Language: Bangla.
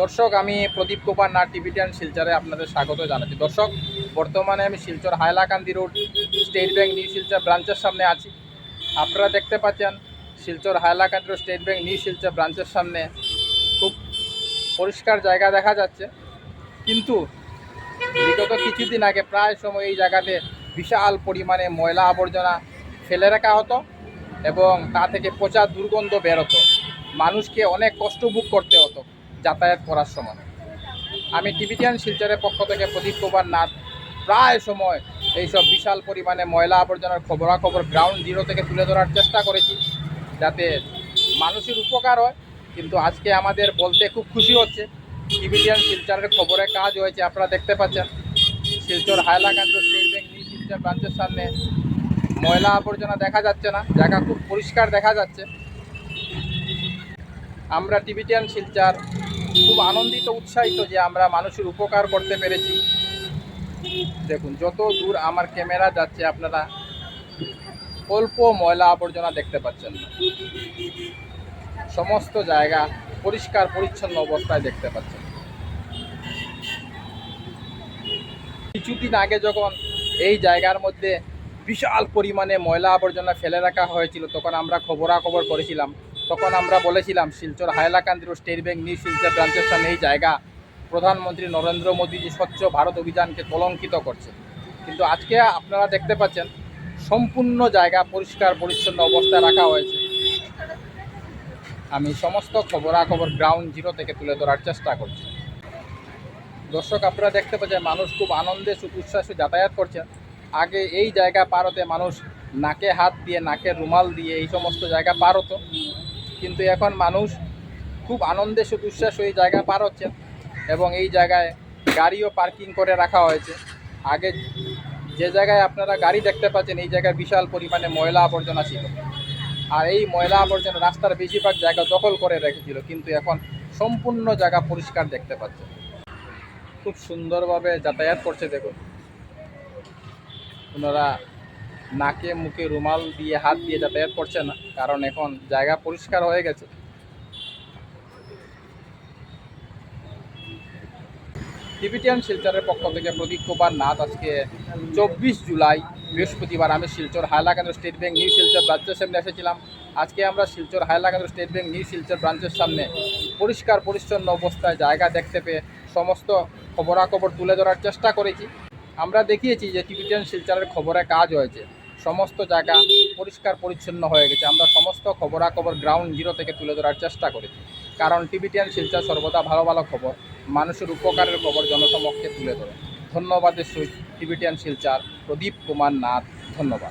দর্শক, আমি প্রদীপ কুমার নাট টিভিটিয়ান শিলচরে আপনাদের স্বাগত জানাচ্ছি। দর্শক, বর্তমানে আমি Silchar Hailakandi road, state bank new Silchar ব্রাঞ্চের সামনে আছি। আপনারা দেখতে পাচ্ছেন, Silchar Hailakandi road, state bank new Silchar ব্রাঞ্চের সামনে খুব পরিষ্কার জায়গা দেখা যাচ্ছে। কিন্তু বিগত কিছুদিন আগে প্রায় সময় এই জায়গাতে বিশাল পরিমাণে ময়লা আবর্জনা ফেলে রাখা হতো এবং তা থেকে পচা দুর্গন্ধ বেরোতো মানুষকে অনেক কষ্ট ভোগ করতে হতো। যাতায়াত করার সময়। আমি টিভিটিয়ান শিলচরের পক্ষ থেকে প্রদীপ কুমার নাথ প্রায় সময় এইসব বিশাল পরিমাণে ময়লা আবর্জনার খবরাখবর গ্রাউন্ড জিরো থেকে তুলে ধরার চেষ্টা করেছি যাতে মানুষের উপকার হয়। কিন্তু আজকে আমাদের বলতে খুব খুশি হচ্ছে। টিভিটিয়ান শিলচরের খবরে কাজ হয়েছে, আপনারা দেখতে পাচ্ছেন। Silchar Hailakandi state bank new Silchar ব্রাঞ্চের সামনে ময়লা আবর্জনা দেখা যাচ্ছে না, জায়গা খুব পরিষ্কার দেখা যাচ্ছে। আমরা টিভিটিয়ান শিলচার খুব আনন্দিত, উৎসাহিত যে আমরা মানুষের উপকার করতে পেরেছি। দেখুন, যত দূর আমার ক্যামেরা যাচ্ছে, আপনারা অল্প ময়লা আবর্জনা দেখতে পাচ্ছেন সমস্ত জায়গা পরিষ্কার, পরিচ্ছন্ন অবস্থায় দেখতে পাচ্ছেন। কিছুদিন আগে যখন এই জায়গার মধ্যে বিশাল পরিমাণে ময়লা আবর্জনা ফেলে রাখা হয়েছিল, তখন আমরা খবরাখবর করেছিলাম। তখন আমরা বলেছিলাম, Silchar Hailakandi road state bank new Silchar ব্রাঞ্চের সামনে এই জায়গা প্রধানমন্ত্রী নরেন্দ্র মোদী যে স্বচ্ছ ভারত অভিযানকে কলঙ্কিত করছে। কিন্তু আজকে আপনারা দেখতে পাচ্ছেন, সম্পূর্ণ জায়গা পরিষ্কার পরিচ্ছন্ন অবস্থায় রাখা হয়েছে। আমি সমস্ত খবরাখবর গ্রাউন্ড জিরো থেকে তুলে ধরার চেষ্টা করছি। দর্শক, আপনারা দেখতে পাচ্ছেন, মানুষ খুব আনন্দে সুখ উচ্ছ্বাসে যাতায়াত করছেন আগে এই জায়গা পার হতে মানুষ নাকে হাত দিয়ে নাকে রুমাল দিয়ে এই সমস্ত জায়গা পার হতো। কিন্তু এখন মানুষ খুব আনন্দে উচ্ছ্বাস এই জায়গা পার হচ্ছে এবং এই জায়গায় গাড়িও পার্কিং করে রাখা হয়েছে। আগে যে জায়গায় আপনারা গাড়ি দেখতে পাচ্ছেন, এই জায়গায় বিশাল পরিমাণে ময়লা আবর্জনা ছিল। আর এই ময়লা আবর্জনা রাস্তার বেশিরভাগ জায়গা দখল করে রেখেছিল, কিন্তু এখন সম্পূর্ণ জায়গা পরিষ্কার দেখতে পাচ্ছে খুব সুন্দরভাবে যাতায়াত করছে দেখুন। ওনারা নাকে মুখে রুমাল দিয়ে হাত দিয়ে যাতায়াত করছে না, কারণ এখন জায়গা পরিষ্কার হয়ে গেছে। টিবিটিয়ান শিলচরের পক্ষ থেকে প্রদীপ কুমার নাথ আজকে চব্বিশ জুলাই, বৃহস্পতিবার আমি Silchar Hailakandi state bank new Silchar ব্রাঞ্চের সামনে এসেছিলাম। আজকে আমরা Silchar Hailakandi state bank new Silchar ব্রাঞ্চের সামনে পরিষ্কার পরিচ্ছন্ন অবস্থায় জায়গা দেখতে পেয়ে সমস্ত খবরাখবর তুলে ধরার চেষ্টা করেছি। আমরা দেখিয়েছি যে টিবিটিয়ান শিলচরের খবরে কাজ হয়েছে। সমস্ত জায়গা পরিষ্কার পরিচ্ছন্ন হয়ে গেছে। আমরা সমস্ত খবরাখবর গ্রাউন্ড জিরো থেকে তুলে ধরার চেষ্টা করেছি। কারণ টিভিটিয়ান শিলচর সর্বদা ভালো ভালো খবর, মানুষের উপকারের খবর জনসমক্ষে তুলে ধরে। ধন্যবাদের সহিত টিভিটিয়ান শিলচার, প্রদীপ কুমার নাথ, ধন্যবাদ।